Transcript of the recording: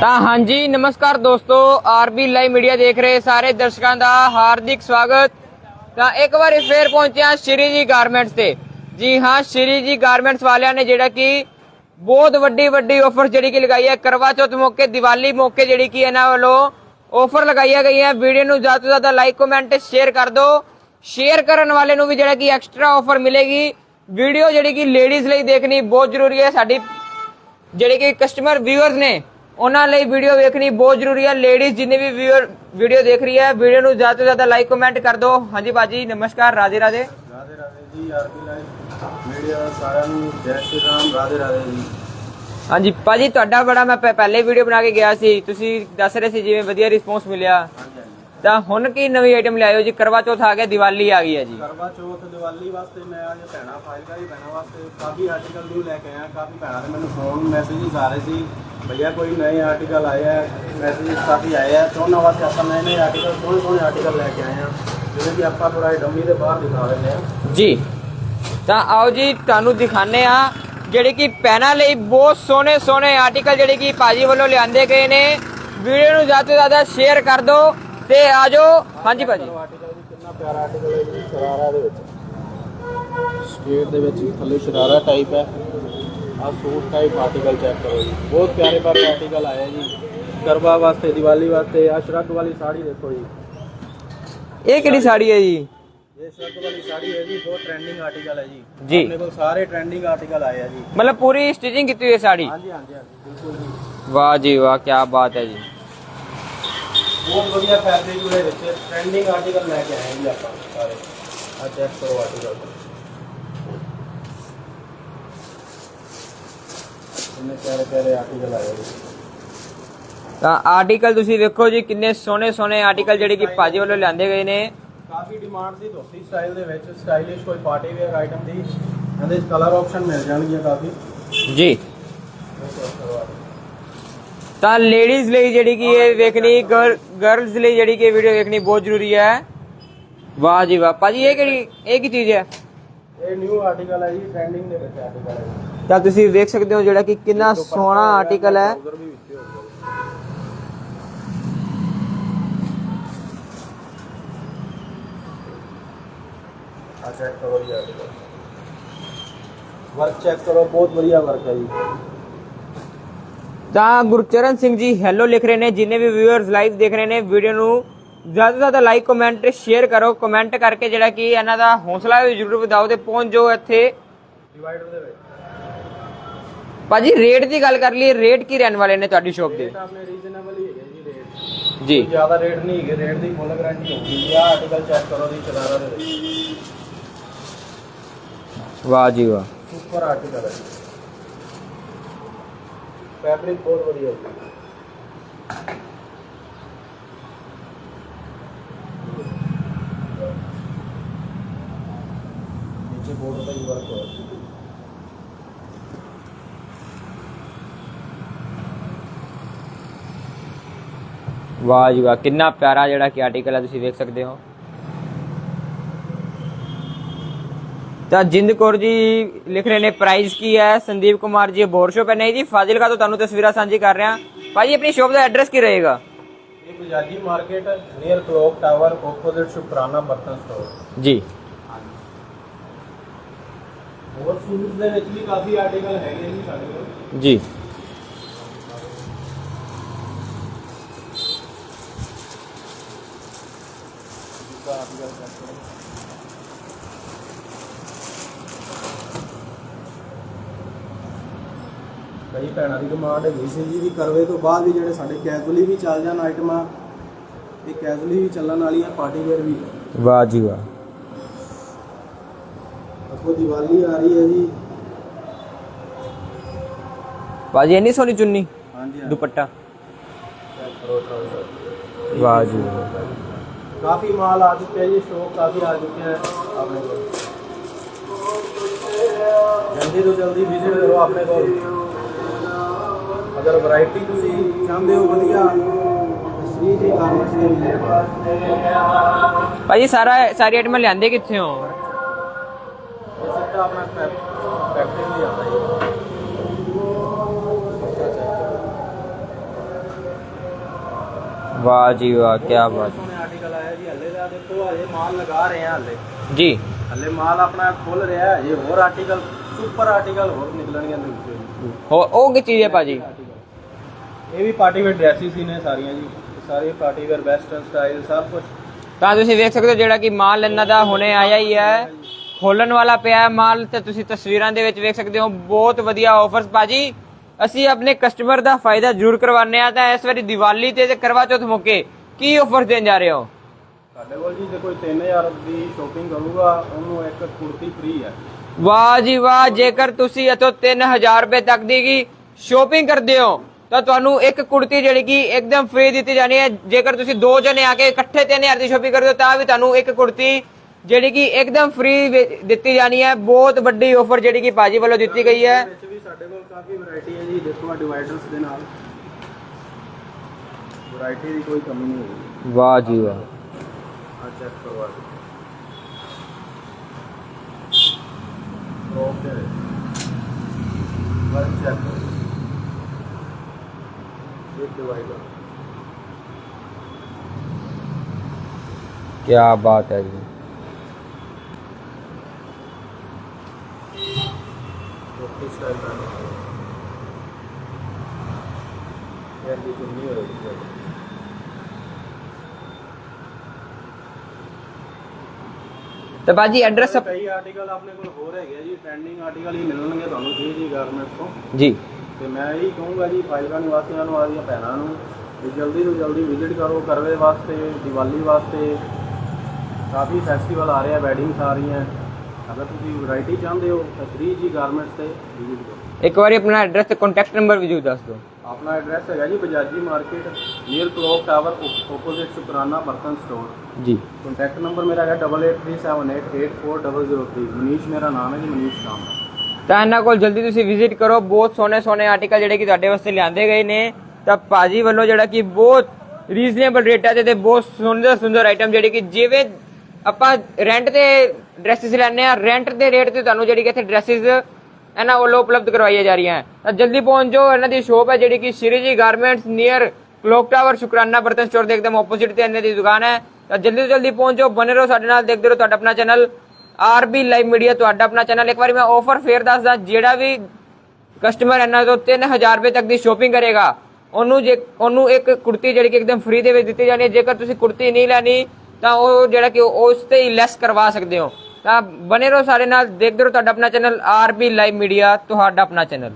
ਤਾਂ ਹਾਂਜੀ, ਨਮਸਕਾਰ ਦੋਸਤੋ, ਆਰਬੀ ਲਾਈਵ ਮੀਡੀਆ ਦੇਖ ਰਹੇ ਸਾਰੇ ਦਰਸ਼ਕਾਂ ਦਾ ਹਾਰਦਿਕ ਸਵਾਗਤ। ਤਾਂ ਇੱਕ ਵਾਰੀ ਫੇਰ ਪਹੁੰਚਿਆ ਸ਼੍ਰੀ ਜੀ ਗਾਰਮੈਂਟਸ ਤੇ। ਜੀ ਹਾਂ, ਸ਼੍ਰੀ ਜੀ ਗਾਰਮੈਂਟਸ ਵਾਲਿਆਂ ਨੇ ਜਿਹੜਾ ਕਿ ਬਹੁਤ ਵੱਡੀ ਵੱਡੀ ਆਫਰ ਜਿਹੜੀ ਕਿ ਲਗਾਈ ਹੈ, ਕਰਵਾ ਚੌਥ ਮੌਕੇ, ਦੀਵਾਲੀ ਮੌਕੇ ਜਿਹੜੀ ਕਿ ਇਹਨਾਂ ਵੱਲੋਂ ਆਫਰ ਲਗਾਈਆਂ ਗਈਆਂ। ਵੀਡੀਓ ਨੂੰ ਜ਼ਿਆਦਾ ਤੋਂ ਜ਼ਿਆਦਾ ਲਾਈਕ ਕਮੈਂਟ ਸ਼ੇਅਰ ਕਰ ਦਿਓ। ਸ਼ੇਅਰ ਕਰਨ ਵਾਲੇ ਨੂੰ ਵੀ ਜਿਹੜਾ ਕਿ ਐਕਸਟਰਾ ਆਫਰ ਮਿਲੇਗੀ। ਵੀਡੀਓ ਜਿਹੜੀ ਕਿ ਲੇਡੀਜ਼ ਲਈ ਦੇਖਣੀ ਬਹੁਤ ਜ਼ਰੂਰੀ ਹੈ। ਸਾਡੀ ਜਿਹੜੇ ਕਿ ਕਸਟਮਰ ਵਿਊਅਰਸ ਨੇ ਉਹਨਾਂ ਲਈ ਵੀਡੀਓ ਵੇਖਣੀ ਬਹੁਤ ਜ਼ਰੂਰੀ ਹੈ ਲੇਡੀਜ਼ ਜਿੰਨੇ ਵੀ ਵਿਊਅਰ ਵੀਡੀਓ ਦੇਖ ਰਹੀ ਹੈ ਵੀਡੀਓ ਨੂੰ ਜ਼ਿਆਦਾ ਤੋਂ ਜ਼ਿਆਦਾ ਲਾਈਕ ਕਮੈਂਟ ਕਰ ਦਿਓ। ਹਾਂਜੀ ਬਾਜੀ ਨਮਸਕਾਰ ਰਾਧੇ ਰਾਧੇ। ਰਾਧੇ ਰਾਧੇ ਜੀ ਆਰਪੀ ਲਾਈਵ ਮੀਡੀਆ ਸਾਰਿਆਂ ਨੂੰ ਜੈ ਸ਼੍ਰੀ ਰਾਮ ਰਾਧੇ ਰਾਧੇ ਜੀ। ਹਾਂਜੀ ਭਾਜੀ ਤੁਹਾਡਾ ਬੜਾ ਮੈਂ ਪਹਿ- ਪਹਿਲੇ ਵੀਡੀਓ ਬਣਾ ਕੇ ਗਿਆ ਸੀ। ਤੁਸੀਂ ਦੱਸ ਰਹੇ ਸੀ ਜਿਵੇਂ ਵਧੀਆ ਰਿਸਪੌਂਸ ਮਿਲਿਆ। ਤਾਂ ਹੁਣ ਕੀ ਨਵੀਂ ਆਈਟਮ ਲਿਆਇਓ ਜੀ? ਕਰਵਾ ਚੌਥ ਆ ਗਿਆ ਦੀਵਾਲੀ ਆ ਗਈ ਹੈ ਜੀ। ਕਰਵਾ ਚੌਥ ਦੀਵਾਲੀ ਵਾਸਤੇ ਮੈਂ ਅੱਜ ਭੈਣਾ ਫਾਇਲਕਾਰੀ ਭੈਣਾ ਵਾਸਤੇ ਕਾਫੀ ਆਰਟੀਕਲ ਨੂੰ ਲੈ ਕੇ ਆਇਆ ਕਾਫੀ ਭੈਣਾ ਦੇ ਮੈਨੂੰ ਫੋਨ ਮੈਸੇਜਸ ਆ ਰਹੇ ਸੀ ਭਈਆ ਕੋਈ ਨਵੇਂ ਆਰਟੀਕਲ ਆਇਆ ਹੈ ਮੈਸੇਜਸ ਕਾਫੀ ਆਏ ਆ ਤਾਂ ਉਹਨਾਂ ਵਾਸਤੇ ਆਪਾਂ ਨਵੇਂ ਨਵੇਂ ਆਰਟੀਕਲ ਸੋਹਣੇ ਸੋਹਣੇ ਆਰਟੀਕਲ ਲੈ ਕੇ ਆਏ ਆ ਜਿਵੇਂ ਕਿ ਆਪਾਂ ਥੋੜਾ ਡੰਮੀ ਦੇ ਬਾਹਰ ਦਿਖਾ ਰਹੇ ਹਾਂ ਜੀ। ਤਾਂ ਆਓ ਜੀ ਤੁਹਾਨੂੰ ਦਿਖਾਣੇ ਆ ਜਿਹੜੇ ਕਿ ਪੈਨਾ ਲਈ ਬਹੁਤ ਸੋਹਣੇ ਸੋਹਣੇ ਆਰਟੀਕਲ ਜਿਹੜੇ ਕਿ ਪਾਜੀ ਵੱਲੋਂ ਲਿਆਂਦੇ ਗਏ ਨੇ। ਵੀਡੀਓ ਨੂੰ ਜ਼ਿਆਦਾ ਤੋਂ ਜ਼ਿਆਦਾ ਸ਼ੇਅਰ ਕਰ ਦਿਓ। ਤੇ ਆਜੋ ਹਾਂਜੀ ਭਾਜੀ। ਆਰਟੀਕਲ ਵੀ ਕਿੰਨਾ ਪਿਆਰਾ ਆਰਟੀਕਲ ਹੈ ਜੀ ਸ਼ਰਾਰਾ ਦੇ ਵਿੱਚ। ਸਟੇਟ ਦੇ ਵਿੱਚ ਥੱਲੇ ਸ਼ਰਾਰਾ ਟਾਈਪ ਹੈ। ਆ ਸੂਟ ਟਾਈਪ ਆਰਟੀਕਲ ਚੈੱਕ ਕਰੋ ਜੀ। ਬਹੁਤ ਪਿਆਰੇ ਪਿਆਰੇ ਆਰਟੀਕਲ ਆਏ ਆ ਜੀ। ਕਰਵਾ ਵਾਸਤੇ ਦੀਵਾਲੀ ਵਾਸਤੇ ਆ ਸ਼ਰਗ ਵਾਲੀ ਸਾੜੀ ਦੇਖੋ ਜੀ। ਇਹ ਕਿਹੜੀ ਸਾੜੀ ਹੈ ਜੀ? ਇਹ ਸ਼ਰਗ ਵਾਲੀ ਸਾੜੀ ਹੈ ਜੀ ਬਹੁਤ ਟ੍ਰੈਂਡਿੰਗ ਆਰਟੀਕਲ ਹੈ ਜੀ। ਜੀ। ਆਪਣੇ ਕੋਲ ਸਾਰੇ ਟ੍ਰੈਂਡਿੰਗ ਆਰਟੀਕਲ ਆਏ ਆ ਜੀ। ਮਤਲਬ ਪੂਰੀ ਸਟਿਚਿੰਗ ਕੀਤੀ ਹੋਈ ਹੈ ਸਾੜੀ? ਹਾਂਜੀ ਹਾਂਜੀ ਹਾਂਜੀ ਬਿਲਕੁਲ ਜੀ। ਵਾਹ ਜੀ ਵਾਹ ਕੀ ਬਾਤ ਹੈ ਜੀ। ਬਹੁਤ ਵਧੀਆ ਫੈਬਰਿਕ ਦੇ ਵਿੱਚ ਟ੍ਰੈਂਡਿੰਗ ਆਰਟੀਕਲ ਲੈ ਕੇ ਆਏ ਜੀ ਆਪਾਂ ਸਾਰੇ। ਆ ਚੈੱਕ ਕਰੋ ਆਰਟੀਕਲ ਇੰਨੇ ਪਿਆਰੇ ਪਿਆਰੇ ਆਰਟੀਕਲ ਆਏ ਜੀ। ਤਾਂ ਆਰਟੀਕਲ ਤੁਸੀਂ ਵੇਖੋ ਜੀ ਕਿੰਨੇ ਸੋਹਣੇ ਸੋਹਣੇ ਆਰਟੀਕਲ ਜਿਹੜੇ ਕਿ ਭਾਜੀ ਵੱਲੋਂ ਲਿਆਂਦੇ ਗਏ ਨੇ। ਕਾਫੀ ਡਿਮਾਂਡ ਸੀ ਧੋਤੀ ਸਟਾਈਲ ਦੇ ਵਿੱਚ ਸਟਾਈਲਿਸ਼ ਕੋਈ ਪਾਰਟੀ ਵੇਅਰ ਆਈਟਮ ਦੀ। ਇਹਦੇ ਕਲਰ ਆਪਸ਼ਨ ਮਿਲ ਜਾਣਗੀਆਂ ਕਾਫੀ। ਜੀ। ਤਾਂ ਲੇਡੀਜ਼ ਲਈ ਜਿਹੜੀ ਕਿ ਇਹ ਵੇਖਣੀ ਗਰਲਸ ਲਈ ਜਿਹੜੀ ਕਿ ਵੀਡੀਓ ਵੇਖਣੀ ਬਹੁਤ ਜ਼ਰੂਰੀ ਹੈ। ਵਾਹ ਜੀ ਵਾਹ। ਭਾਜੀ ਇਹ ਕਿਹੜੀ ਇਹ ਕੀ ਚੀਜ਼ ਹੈ? ਇਹ ਨਿਊ ਆਰਟੀਕਲ ਹੈ ਜੀ ਟ੍ਰੈਂਡਿੰਗ ਦੇ ਵਿੱਚ ਆਰਟੀਕਲ ਹੈ ਜੀ। ਤਾਂ ਤੁਸੀਂ ਵੇਖ ਸਕਦੇ ਹੋ ਜਿਹੜਾ ਕਿ ਕਿੰਨਾ ਸੋਹਣਾ ਆਰਟੀਕਲ ਹੈ। trouser ਵੀ ਵਿੱਚੇ ਹੋਊਗਾ। ਆ ਚੈੱਕ ਕਰੋ ਜੀ ਆਰਟੀਕਲ ਵਰਕ ਚੈੱਕ ਕਰੋ ਬਹੁਤ ਵਧੀਆ ਵਰਕ ਹੈ ਜੀ। ਤਾਂ ਗੁਰਚਰਨ ਸਿੰਘ ਜੀ ਹੈਲੋ ਲਿਖ ਰਹੇ ਨੇ ਜਿੰਨੇ ਵੀ ਵਿਊਅਰਸ ਲਾਈਵ ਦੇਖ ਰਹੇ ਨੇ ਵੀਡੀਓ ਨੂੰ ਜ਼ਿਆਦਾ ਤੋਂ ਜ਼ਿਆਦਾ ਲਾਈਕ ਕਮੈਂਟ ਸ਼ੇਅਰ ਕਰੋ। ਕਮੈਂਟ ਕਰਕੇ ਜਿਹੜਾ ਕਿ ਇਹਨਾਂ ਦਾ ਹੌਸਲਾ ਵੀ ਜ਼ਰੂਰ ਵਧਾਓ ਤੇ ਪਹੁੰਚ ਜਾਓ ਇੱਥੇ। ਡਿਵਾਈਡਰ ਦੇ ਵਿੱਚ ਭਾਜੀ ਰੇਟ ਦੀ ਗੱਲ ਕਰ ਲਈਏ ਰੇਟ ਕੀ ਰਹਿਣ ਵਾਲੇ ਨੇ ਤੁਹਾਡੀ ਸ਼ੋਪ ਦੇ? ਰੇਟ ਆਪਣੇ ਰੀਜ਼ਨੇਬਲ ਹੀ ਹੈਗੇ ਜੀ। ਰੇਟ ਜੀ ਜ਼ਿਆਦਾ ਰੇਟ ਨਹੀਂ ਹੈਗੇ ਰੇਟ ਦੀ ਫੁੱਲ ਗਾਰੰਟੀ ਹੋਊਗੀ ਆਹ ਆਰਟੀਕਲ ਚੈੱਕ ਕਰੋ ਜੀ ਸ਼ਰਾਰਾ ਦੇ ਵਿੱਚ। ਵਾਹ ਜੀ ਵਾਹ। ਸੁਪਰ ਆਰਟੀਕਲ ਹੈ। ਫੈਬਰਿਕ ਬਹੁਤ ਵਧੀਆ ਹੈ ਨੀਚੇ ਬੋਰਡ ਦਾ ਹੀ ਵਰਕ ਹੋਇਆ ਵਾਹ ਜੀ ਵਾਹ, ਕਿੰਨਾ ਪਿਆਰਾ ਜਿਹੜਾ ਕਿ ਆਰਟੀਕਲ ਹੈ, ਤੁਸੀਂ ਵੇਖ ਸਕਦੇ ਹੋ। ਤਾਂ ਜਿੰਦ ਕੌਰ ਜੀ ਲਿਖ ਰਹੇ ਨੇ ਪ੍ਰਾਈਸ ਕੀ ਹੈ? ਸੰਦੀਪ ਕੁਮਾਰ ਜੀ ਬੋਰ ਸ਼ੋਪ ਹੈ ਨਹੀਂ ਜੀ। ਫਾਜ਼ਿਲਕਾ ਤੋਂ ਤੁਹਾਨੂੰ ਤਸਵੀਰਾਂ ਸਾਂਝੀ ਕਰ ਰਿਹਾ। ਭਾਜੀ ਆਪਣੀ ਸ਼ੋਪ ਦਾ ਐਡਰੈਸ ਕੀ ਰਹੇਗਾ? ਇਹ Bajaji market near clock tower opposite Shukrana ਬਰਤਨ ਸਟੋਰ ਜੀ। ਹੋਰ ਸੂਟ ਦੇ ਵਿੱਚ ਵੀ ਕਾਫੀ ਆਰਟੀਕਲ ਹੈਗੇ ਜੀ ਸਾਡੇ ਕੋਲ। ਜੀ। ਕਈ ਭੈਣਾਂ ਦੀ ਡਿਮਾਂਡ ਹੈਗੀ ਸੀ ਜੀ ਵੀ ਕਰਵੇ ਤੋਂ ਬਾਅਦ ਵੀ ਜਿਹੜੇ ਸਾਡੇ ਕੈਜੂਅਲੀ ਵੀ ਚੱਲ ਜਾਣ ਆਈਟਮਾਂ ਇਹ ਕੈਜੂਅਲੀ ਵੀ ਚੱਲਣ ਵਾਲੀਆਂ ਪਾਰਟੀ ਵੇਅਰ ਵੀ। ਵਾਹ ਜੀ ਵਾਹ। ਅੱਗੋਂ ਦੀਵਾਲੀ ਆ ਰਹੀ ਹੈ ਜੀ। ਭਾਜੀ ਇੰਨੀ ਸੋਹਣੀ ਚੁੰਨੀ ਹਾਂਜੀ ਦੁਪੱਟਾ। ਕਰੋ ਟਰਾਊਜ਼ਰ ਵਾਹ ਜੀ ਵਾਹ। ਕਾਫੀ ਮਾਲ ਆ ਚੁੱਕਿਆ ਜੀ ਸਟਾਕ ਕਾਫੀ ਆ ਚੁੱਕਿਆ ਹੈ। ਆਪਣੇ ਕੋਲ। ਜਲਦੀ ਤੋਂ ਜਲਦੀ ਵਿਜ਼ਿਟ ਕਰੋ ਆਪਣੇ ਕੋਲ। ਅਗਰ ਵੈਰਾਈਟੀ ਤੁਸੀਂ ਚਾਹੁੰਦੇ ਹੋ ਵਧੀਆ ਸ੍ਰੀ ਜੀ ਗਾਰਮੈਂਟਸ ਦੇ ਕਰੋ ਭਾਜੀ ਸਾਰਾ ਸਾਰੀ ਆਈਟਮਾਂ ਲਿਆਂਦੇ ਕਿੱਥੇ ਹੋ? ਇਹ ਸਿੱਧਾ ਆਪਣਾ ਫੈਕਟਰੀ ਲਈ ਆਉਂਦਾ ਜੀ। ਵਾਹ ਜੀ ਵਾਹ ਕੀ ਬਾਤ। ਆਰਟੀਕਲ ਆਇਆ ਜੀ ਹੱਲੇ ਦਾ ਦੇਖੋ ਹਜੇ ਮਾਲ ਲਗਾ ਰਹੇ ਆ ਹੱਲੇ। ਜੀ। ਹੱਲੇ ਮਾਲ ਆਪਣਾ ਖੁੱਲ ਰਿਹਾ ਹੈ ਹਜੇ ਹੋਰ ਆਰਟੀਕਲ ਸੁਪਰ ਆਰਟੀਕਲ ਹੋਰ ਨਿਕਲਣਗੇ ਇਹਦੇ ਵਿੱਚੋਂ। ਜੀ। ਹੋ ਉਹ ਕੀ ਚੀਜ਼ ਹੈ ਭਾਜੀ? ਇਹ ਵੀ ਪਾਰਟੀ ਵੇਅਰ ਡਰੈਸਿਸ ਹੀ ਨੇ ਸਾਰੀਆਂ ਜੀ। ਸਾਰੇ ਪਾਰਟੀ ਵੇਅਰ ਵੈਸਟਰਨ ਸਟਾਈਲ ਸਭ ਕੁਝ ਤਾਂ ਤੁਸੀਂ ਵੇਖ ਸਕਦੇ ਹੋ ਜਿਹੜਾ ਕਿ ਮਾਲ ਇਹਨਾਂ ਦਾ ਹੁਣੇ ਆਇਆ ਹੀ ਹੈ। ਖੋਲਣ ਵਾਲਾ ਪਿਆ ਹੈ ਮਾਲ ਤੇ ਤੁਸੀਂ ਤਸਵੀਰਾਂ ਦੇ ਵਿੱਚ ਵੇਖ ਸਕਦੇ ਹੋ ਬਹੁਤ ਵਧੀਆ ਆਫਰਸ ਭਾਜੀ ਅਸੀਂ ਆਪਣੇ ਕਸਟਮਰ ਦਾ ਫਾਇਦਾ ਜ਼ਰੂਰ ਕਰਵਾਉਂਦੇ ਆ ਤਾਂ ਇਸ ਵਾਰੀ ਦੀਵਾਲੀ ਤੇ ਤੇ ਕਰਵਾ ਚੌਥ ਮੌਕੇ ਕੀ ਆਫਰ ਦੇਣ ਜਾ ਰਹੇ ਹੋ? ਸਾਡੇ ਕੋਲ ਜੀ ਜੇ ਕੋਈ 3000 ਦੀ ਸ਼ੋਪਿੰਗ ਕਰੂਗਾ ਉਹਨੂੰ ਇੱਕ ਕੁੜਤੀ ਫ੍ਰੀ ਹੈ। ਵਾਹ ਜੀ ਵਾਹ ਜੇਕਰ ਤੁਸੀਂ ਇਥੋਂ 3000 ਰੁਪਏ ਤੱਕ ਦੀ ਸ਼ੋਪਿੰਗ ਕਰਦੇ ਹੋ ਤਾਂ ਤੁਹਾਨੂੰ ਇੱਕ ਕੁੜਤੀ ਜਿਹੜੀ ਕਿ ਇੱਕਦਮ ਫ੍ਰੀ ਦਿੱਤੀ ਜਾਣੀ ਹੈ। ਜੇਕਰ ਤੁਸੀਂ ਦੋ ਜਣੇ ਆ ਕੇ ਇਕੱਠੇ 3000 ਦੀ ਸ਼ੋਪਿੰਗ ਕਰਦੇ ਹੋ ਤਾਂ ਵੀ ਤੁਹਾਨੂੰ ਇੱਕ ਕੁੜਤੀ ਜਿਹੜੀ ਕਿ ਇੱਕਦਮ ਫ੍ਰੀ ਦਿੱਤੀ ਜਾਣੀ ਹੈ। ਬਹੁਤ ਵੱਡੀ ਆਫਰ ਜਿਹੜੀ ਕਿ ਭਾਜੀ ਵੱਲੋਂ ਦਿੱਤੀ ਗਈ ਹੈ। ਵਿੱਚ ਵੀ ਸਾਡੇ ਕੋਲ ਕਾਫੀ ਵੈਰਾਈਟੀ ਹੈ ਜੀ। ਦੇਖੋ ਆ ਡਿਵਾਈਡਰਸ ਦੇ ਨਾਲ। ਵੈਰਾਈਟੀ ਦੀ ਕੋਈ ਕਮੀ ਨਹੀਂ ਹੋਊਗੀ ਵਾਹ ਜੀ ਵਾਹ। ਆ ਚੈੱਕ ਕਰਵਾ ਦਿਓ। ਓਕੇ ਵਰਕ ਚੈੱਕ ਇਹ ਦੀ ਚੁੰਨੀ ਹੋਏਗੀ ਤਾਂ ਭਾਜੀ ਐਡਰੈਸ ਕਈ ਆਰਟੀਕਲ ਆਪਣੇ ਕੋਲ ਹੋਰ ਹੈਗੇ ਆ ਜੀ ਟ੍ਰੈਂਡਿੰਗ ਆਰਟੀਕਲ ਹੀ ਮਿਲਣਗੇ ਤੁਹਾਨੂੰ ਜੀ ਜੀ ਗਾਰਮੈਂਟਸ ਤੋਂ। ਜੀ। ਤੇ ਮੈਂ ਇਹੀ ਕਹੂੰਗਾ ਜੀ ਫਾਈਲਾਂ ਨਿਵਾਸੀਆਂ ਨੂੰ ਆਦੀਆਂ ਭੈਣਾਂ ਨੂੰ ਕਿ ਜਲਦੀ ਤੋਂ ਜਲਦੀ ਵਿਜ਼ਿਟ ਕਰੋ ਕਰਵੇ ਵਾਸਤੇ ਦੀਵਾਲੀ ਵਾਸਤੇ। ਕਾਫੀ ਫੈਸਟੀਵਲ ਆ ਰਹੇ ਆ ਵੈਡਿੰਗਸ ਆ ਰਹੀਆਂ। ਅਗਰ ਤੁਸੀਂ ਵੈਰਾਈਟੀ ਚਾਹੁੰਦੇ ਹੋ ਤਾਂ ਸ਼੍ਰੀ ਜੀ ਗਾਰਮੈਂਟਸ ਤੇ ਵਿਜ਼ਿਟ ਕਰੋ। ਇੱਕ ਵਾਰੀ ਆਪਣਾ ਐਡਰੈਸ ਤੇ ਕੰਟੈਕਟ ਨੰਬਰ ਵੀ ਜੂ ਦੱਸ ਦਿਓ। ਆਪਣਾ ਐਡਰੈਸ ਹੈਗਾ ਜੀ Bajaji market near clock tower opposite Shukrana Bartan store ਜੀ। ਕੰਟੈਕਟ ਨੰਬਰ ਮੇਰਾ ਹੈਗਾ 8837884003 ਮਨੀਸ਼ ਮੇਰਾ ਨਾਮ ਹੈ ਜੀ ਮਨੀਸ਼ ਨਾਮ ਤਾਂ ਇਹਨਾਂ ਕੋਲ ਜਲਦੀ ਤੁਸੀਂ ਵਿਜ਼ਿਟ ਕਰੋ। ਬਹੁਤ ਸੋਹਣੇ ਸੋਹਣੇ ਆਰਟੀਕਲ ਜਿਹੜੇ ਕਿ ਤੁਹਾਡੇ ਵਾਸਤੇ ਲਿਆਂਦੇ ਗਏ ਨੇ। ਤਾਂ ਭਾਜੀ ਵੱਲੋਂ ਜਿਹੜਾ ਕਿ ਬਹੁਤ ਰੀਜ਼ਨੇਬਲ ਰੇਟਾਂ ਤੇ ਤੇ ਬਹੁਤ ਸੁੰਦਰ ਸੁੰਦਰ ਆਈਟਮ ਜਿਹੜੇ ਕਿ ਜਿਵੇਂ ਆਪਾਂ ਰੈਂਟ ਤੇ ਡਰੈਸਸ ਲੈਣੇ ਆ ਰੈਂਟ ਦੇ ਰੇਟ ਤੇ ਤੁਹਾਨੂੰ ਜਿਹੜੀ ਕਿ ਇੱਥੇ ਡਰੈਸਸ ਇਹਨਾਂ ਵੱਲੋਂ ਉਪਲਬਧ ਕਰਵਾਈਆਂ ਜਾ ਰਹੀਆਂ। ਤਾਂ ਜਲਦੀ ਪਹੁੰਚ ਜਾਓ। ਇਹਨਾਂ ਦੀ ਸ਼ੋਪ ਹੈ ਜਿਹੜੀ ਕਿ ਸ਼੍ਰੀ ਜੀ ਗਾਰਮੈਂਟਸ ਨੀਅਰ ਕਲੋਕ ਟਾਵਰ ਸ਼ੁਕਰਾਨਾ ਬਰਤਨ ਸਟੋਰ ਦੇ ਇੱਕਦਮ ਆਪੋਜ਼ਿਟ ਤੇ ਇਹਨਾਂ ਦੀ ਦੁਕਾਨ ਹੈ। ਤਾਂ ਜਲਦੀ ਤੋਂ ਜਲਦੀ ਪਹੁੰਚ ਜਾਓ। ਬਨੇ ਰਹੋ ਸਾਡੇ ਨਾਲ। ਦੇਖਦੇ ਰਹੋ ਤੁਹਾਡਾ ਆਪਣਾ ਚੈਨਲ ਆਰਬੀ ਲਾਈਵ ਮੀਡੀਆ ਤੁਹਾਡਾ ਆਪਣਾ ਚੈਨਲ। ਇੱਕ ਵਾਰੀ ਮੈਂ ਆਫਰ ਫੇਰ ਦੱਸਦਾ, ਜਿਹੜਾ ਵੀ ਕਸਟਮਰ ਇਹਨਾਂ ਤੋਂ 3000 ਰੁਪਏ ਤੱਕ ਦੀ ਸ਼ੋਪਿੰਗ ਕਰੇਗਾ, ਉਹਨੂੰ ਜੇ ਉਹਨੂੰ ਇੱਕ ਕੁੜਤੀ ਜਿਹੜੀ ਕਿ ਇੱਕਦਮ ਫ੍ਰੀ ਦੇ ਵਿੱਚ ਦਿੱਤੀ ਜਾਣੀ ਹੈ। ਜੇਕਰ ਤੁਸੀਂ ਕੁੜਤੀ ਨਹੀਂ ਲੈਣੀ, ਤਾਂ ਉਹ ਜਿਹੜਾ ਕਿ ਉਸ ਤੇ ਹੀ ਲੈਸ ਕਰਵਾ ਸਕਦੇ ਹੋ। ਤਾਂ ਬਨੇ ਰਹੋ ਸਾਡੇ ਨਾਲ, ਦੇਖਦੇ ਰਹੋ ਤੁਹਾਡਾ ਆਪਣਾ ਚੈਨਲ, ਆਰਬੀ ਲਾਈਵ ਮੀਡੀਆ, ਤੁਹਾਡਾ ਆਪਣਾ ਚੈਨਲ।